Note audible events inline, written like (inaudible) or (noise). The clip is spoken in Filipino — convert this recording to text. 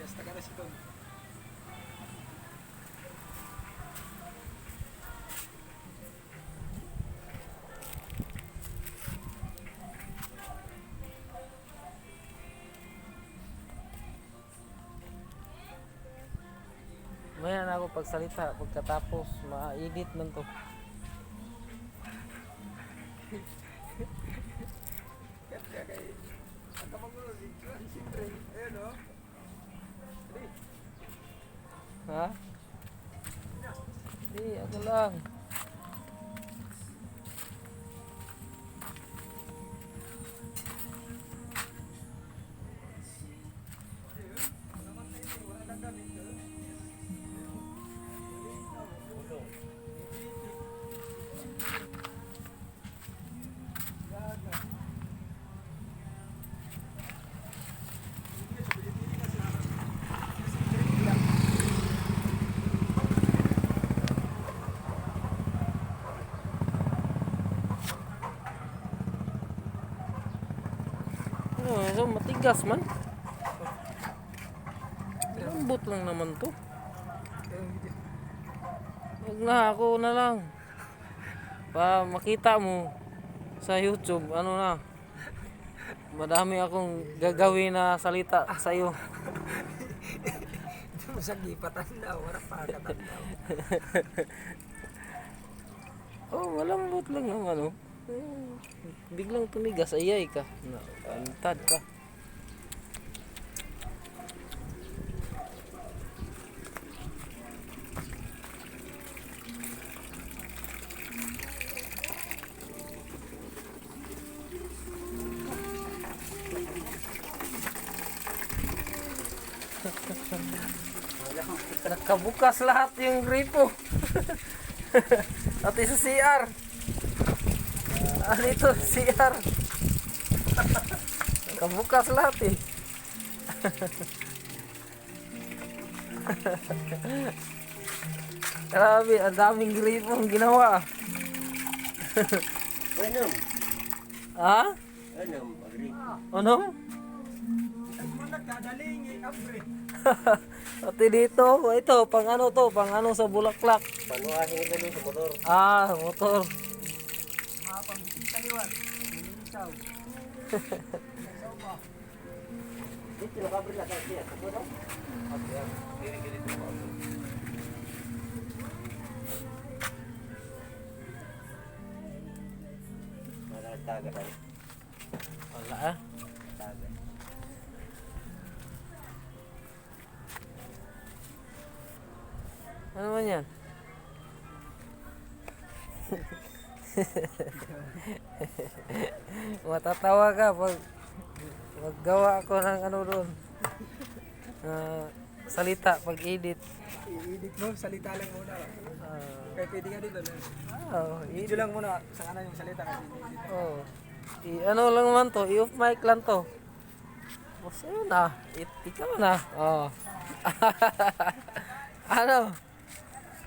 Yes, taga Residon. Maya na ako pagsalita pagkatapos ma-edit man to. Kaya kaya, ang kapag mo, transit train, ayun o. Ha? Di, ako lang. Ano, so matigas man. Lambot lang naman to. Huwag na, ako na lang. Pa makita mo sa YouTube, ano na. Madami akong gagawin na salita sa iyo. Sa gipatan daw, wala pa katandaw. (laughs) Oh, malambot lang naman oh. Eh, Biglang tumigas, ayay ka. Antad ka. (laughs) Nakabukas lahat yung gripo. (laughs) Pati sa CR. Ano ito? CR. (laughs) Nakabukas lahat eh. (laughs) Grabe, ang daming gripo ang ginawa. Anong? Ha? Anong? Ano? Eh, (laughs) abre. Pati dito, ito, pang ano to, pang ano sa bulaklak. Panuhahin ito sa motor. Ah, motor. Taliwan. Nililisaw. Nililisaw ba? Dito nakabri na siya. Kapag daw? Okay, tayo. Wala ah. Ano man yan? (laughs) (laughs) Matatawa ka pag maggawa ako ng ano doon. Ah, salita pag edit. I-edit mo, salita lang muna. Ah, Kaya pwede ka dito. no? oh, Video lang muna sa kanan yung salita kasi i-edit. oh. I, ano lang man to, i-off mic lang to. Basta yun ah, It, ikaw na. Oh. (laughs) ano?